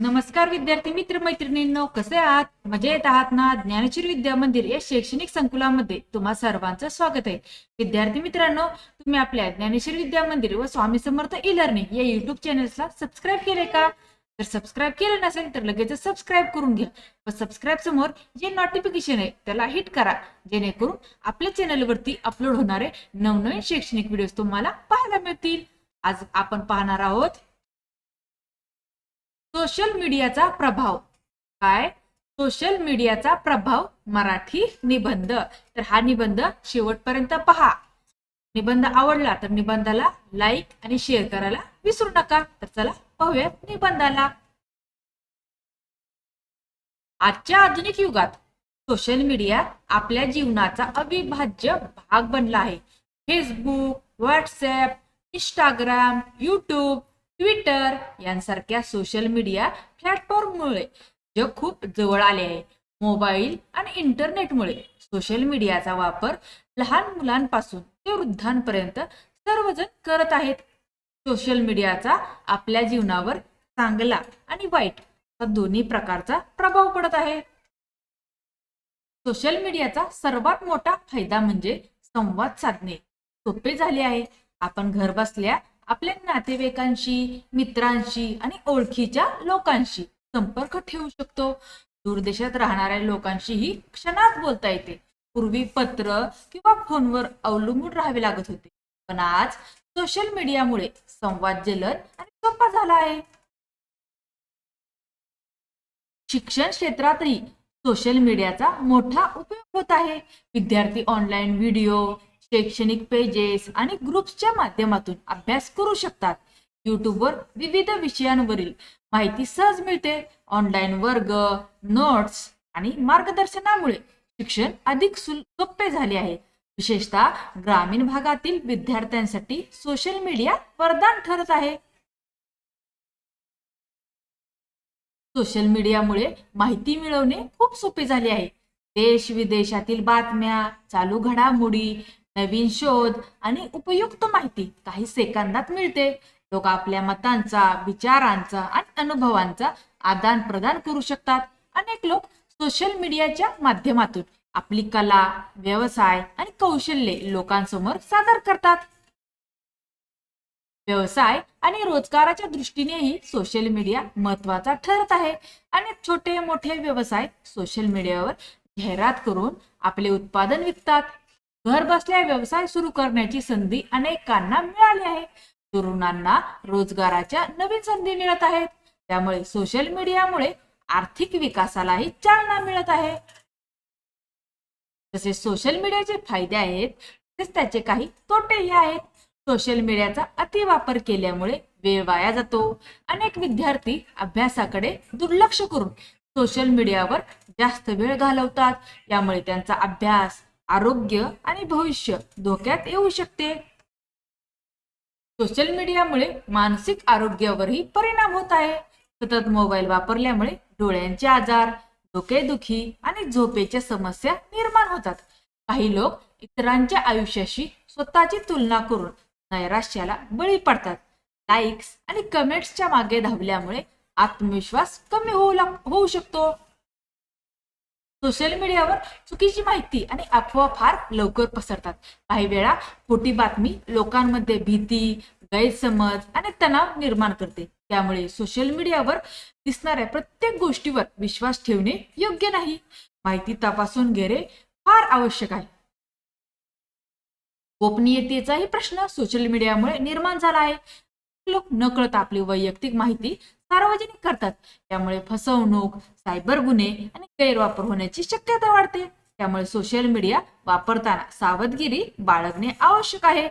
नमस्कार विद्यार्थी मित्र मैत्रिणींनो कसे आहात? मजेत आहात ना? ज्ञानशीर विद्या मंदिर या शैक्षणिक संकुलामध्ये तुम्हा सर्वांचं स्वागत आहे. विद्यार्थी मित्रांनो तुम्ही आपल्या ज्ञानेश्वर विद्या मंदिर व स्वामी समर्थ ई लर्निंग या युट्यूब चॅनल्सला सबस्क्राईब केले का? जर सबस्क्राईब केलं नसेल तर लगेच सबस्क्राईब करून घ्या व सबस्क्राईब समोर जे नोटिफिकेशन आहे त्याला हिट करा जेणेकरून आपल्या चॅनलवरती अपलोड होणारे नवनवीन शैक्षणिक व्हिडिओ तुम्हाला पाहायला मिळतील. आज आपण पाहणार आहोत सोशल मीडियाचा प्रभाव. काय? सोशल मीडियाचा प्रभाव मराठी निबंध. तर हा निबंध शेवटपर्यंत पहा. निबंध आवडला तर निबंधाला लाईक आणि शेअर करायला विसरू नका. तर चला पाहूयात निबंधाला. आजच्या आधुनिक युगात सोशल मीडिया आपल्या जीवनाचा अविभाज्य भाग बनला आहे. Facebook WhatsApp Instagram YouTube Twitter यांसारख्या सोशल मीडिया प्लॅटफॉर्ममुळे जग खूप जवळ आले आहे. मोबाईल आणि इंटरनेटमुळे सोशल मीडियाचा वापर लहान मुलांपासून ते वृद्धांपर्यंत सर्वजण करत आहेत. सोशल मीडियाचा आपल्या जीवनावर चांगला आणि वाईट दोन्ही प्रकारचा प्रभाव पडत आहे. सोशल मीडियाचा सर्वात मोठा फायदा म्हणजे संवाद साधणे. सोपे झाले आहे. आपण घर बसल्या आपल्या नातेवाईकांशी मित्रांशी आणि ओळखीच्या लोकांशी संपर्क ठेवू शकतो. दूरदेशात राहणाऱ्या लोकांशीही क्षणात बोलता येते. पूर्वी पत्र किंवा फोनवर अवलंबून राहावे लागत होते. पण आज सोशल मीडियामुळे संवाद जलद आणि सोपा झाला आहे. शिक्षण क्षेत्रातही सोशल मीडियाचा मोठा उपयोग होत आहे. विद्यार्थी ऑनलाईन व्हिडिओ शैक्षणिक पेजेस आणि ग्रुप्सच्या माध्यमातून अभ्यास करू शकतात. यूट्यूबवर विविध विषयांवरील माहिती सहज मिळते. ऑनलाईन वर्ग नोट्स आणि मार्गदर्शनामुळे शिक्षण अधिक सोपे झाले आहे. विशेषतः ग्रामीण भागातील विद्यार्थ्यांसाठी सोशल मीडिया वरदान ठरत आहे. सोशल मीडियामुळे माहिती मिळवणे खूप सोपे झाले आहे. देश विदेशातील बातम्या चालू घडामोडी नवीन शोध आणि उपयुक्त माहिती काही सेकंदात मिळते. लोक आपल्या मतांचा विचारांचा आणि अनुभवांचा आदान प्रदान करू शकतात. अनेक लोक सोशल मीडियाच्या माध्यमातून आपली कला व्यवसाय आणि कौशल्ये लोकांसमोर सादर करतात. व्यवसाय आणि रोजगाराच्या दृष्टीनेही सोशल मीडिया महत्त्वाचा ठरत आहे. अनेक छोटे मोठे व्यवसाय सोशल मीडियावर जाहिरात करून आपले उत्पादन विकतात. घर बसल्या व्यवसाय सुरू करण्याची संधी अनेकांना मिळाली आहे. तरुणांना रोजगाराच्या नवीन संधी मिळत आहेत. त्यामुळे सोशल मीडियामुळे आर्थिक विकासालाही चालना मिळत आहे. जसे सोशल मीडियाचे फायदे आहेत तसेच त्याचे काही तोटेही आहेत. सोशल मीडियाचा अतिवापर केल्यामुळे वेळ वाया जातो. अनेक विद्यार्थी अभ्यासाकडे दुर्लक्ष करून सोशल मीडियावर जास्त वेळ घालवतात. यामुळे त्यांचा अभ्यास आरोग्य आणि भविष्य धोक्यात येऊ शकते. सोशल मीडियामुळे मानसिक आरोग्यावरही परिणाम होत आहे. सतत मोबाईल वापरल्यामुळे डोळ्यांचे आजार डोकेदुखी आणि झोपेच्या समस्या निर्माण होतात. काही लोक इतरांच्या आयुष्याशी स्वतःची तुलना करून नैराश्याला बळी पडतात. लाईक्स आणि कमेंट्सच्या मागे धावल्यामुळे आत्मविश्वास कमी होऊ लाग होऊ शकतो. सोशल मीडियावर चुकीची माहिती आणि अफवा फार लवकर पसरतात. काही वेळा खोटी बातमी लोकांमध्ये भीती गैरसमज आणि तणाव निर्माण करते. त्यामुळे सोशल मीडियावर दिसणाऱ्या प्रत्येक गोष्टीवर विश्वास ठेवणे योग्य नाही. माहिती तपासून घेणे फार आवश्यक आहे. गोपनीयतेचाही प्रश्न सोशल मीडियामुळे निर्माण झाला आहे. लोक नकळत आपली वैयक्तिक माहिती सार्वजनिक करतात. त्यामुळे फसवणूक सायबर गुन्हे आणि गैरवापर होण्याची शक्यता वाढते. त्यामुळे सोशल मीडिया वापरताना सावधगिरी बाळगणे आवश्यक आहे.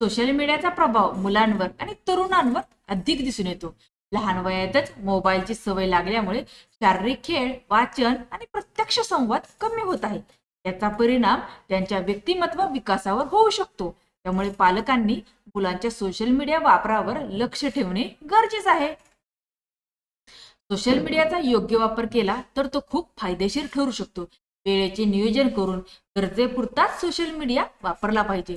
सोशल मीडियाचा प्रभाव मुलांवर आणि तरुणांवर अधिक दिसून येतो. लहान वयातच मोबाईलची सवय लागल्यामुळे शारीरिक खेळ वाचन आणि प्रत्यक्ष संवाद कमी होत आहे याचा परिणाम त्यांच्या व्यक्तिमत्व विकासावर होऊ शकतो. त्यामुळे पालकांनी मुलांच्या सोशल मीडिया वापरावर लक्ष ठेवणे गरजेचे आहे. सोशल मीडियाचा योग्य वापर केला तर तो खूप फायदेशीर ठरू शकतो. वेळेचे नियोजन करून गरजेपुरताच सोशल मीडिया वापरला पाहिजे.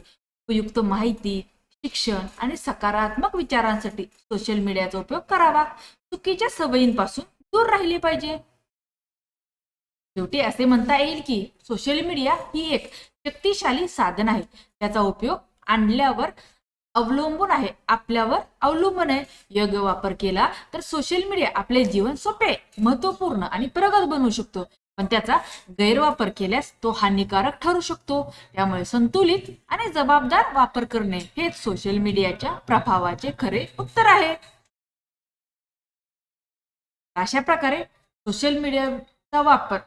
उपयुक्त माहिती शिक्षण आणि सकारात्मक विचारांसाठी सोशल मीडियाचा उपयोग करावा. चुकीच्या सवयींपासून दूर राहिले पाहिजे. शेवटी असे म्हणता येईल की सोशल मीडिया ही एक शक्तिशाली साधन आहे. त्याचा उपयोग आणल्यावर अवलंबून आहे आपल्यावर अवलंबून आहे. योग्य वापर केला तर सोशल मीडिया आपले जीवन सोपे महत्त्वपूर्ण आणि प्रगत बनवू शकतो. पण त्याचा गैरवापर केल्यास तो हानिकारक ठरू शकतो. त्यामुळे संतुलित आणि जबाबदार वापर करणे हेच सोशल मीडियाच्या प्रभावाचे खरे उत्तर आहे. अशा प्रकारे सोशल मीडियाचा वापर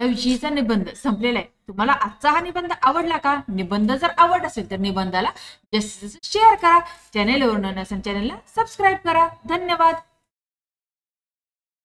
विषयीचा निबंध संपलेला आहे तुम्हाला आजचा हा निबंध आवडला का? निबंध जर आवड असेल तर निबंधाला जास्तीत जास्त शेअर करा चॅनेलवर नवीन चॅनेलला सबस्क्राईब करा. धन्यवाद.